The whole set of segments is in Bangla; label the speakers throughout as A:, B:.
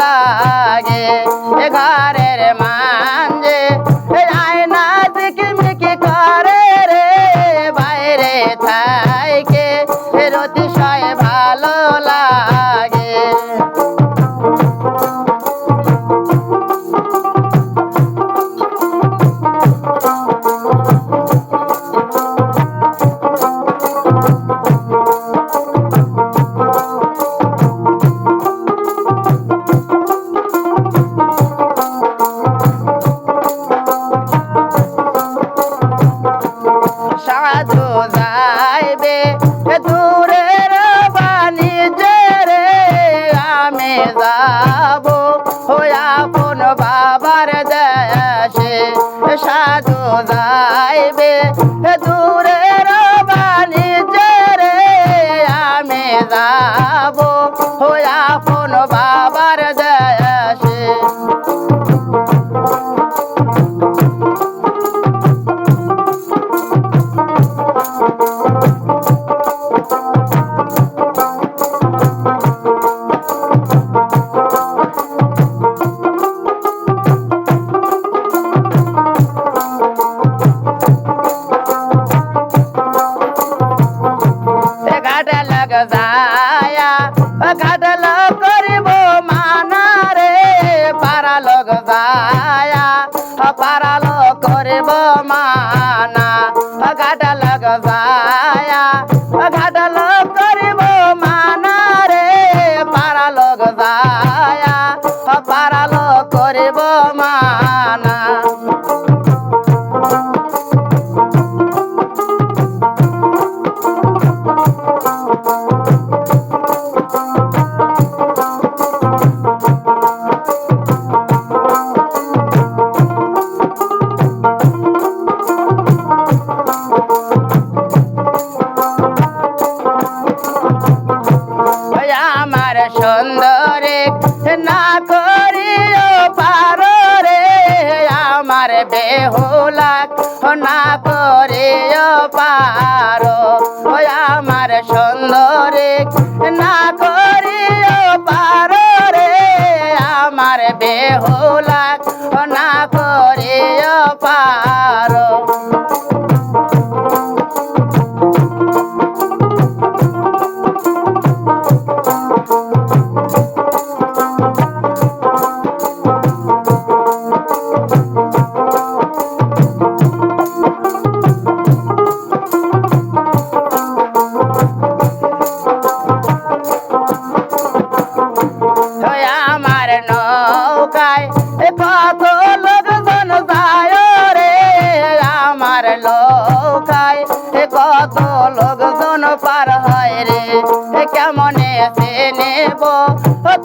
A: লাগে। ঘরের মাঞ্জে আয়না দিকে মিকি করে রে। বাইরে থাকে রতি সয় মধুরের বাণী যে রে আমি যা যায়া কাটল করিব মানা রে পারালগ যায়া। পারাল করিব মানা করিও পার রে আমার বেহলা।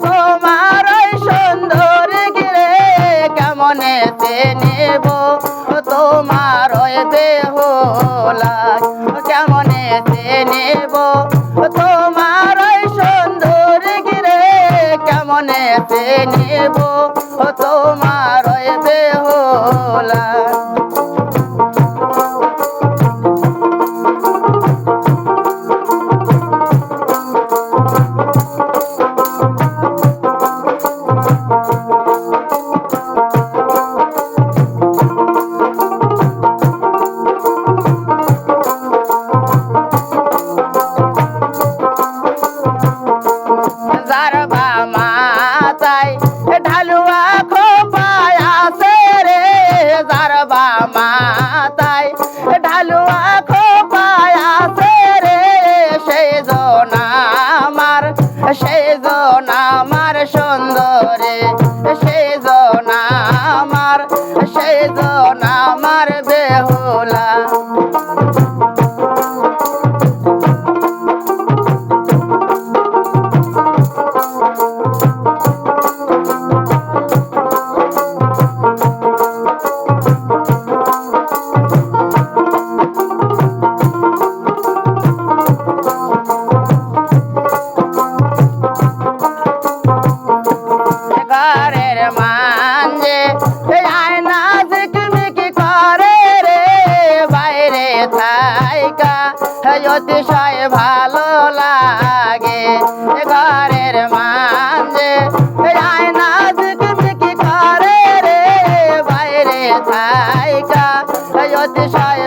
A: তোমার সুন্দর গিরে কেমনে চেনেব তোমার বেহলা কেমনে নেব? তোমার সুন্দর গিরে কেমনে চেনেব তোমার বেহলা বিষয় ভালো লাগে। ঘরের মাঝে যায় কি করে রে বাইরে থাইকা। অতিশয়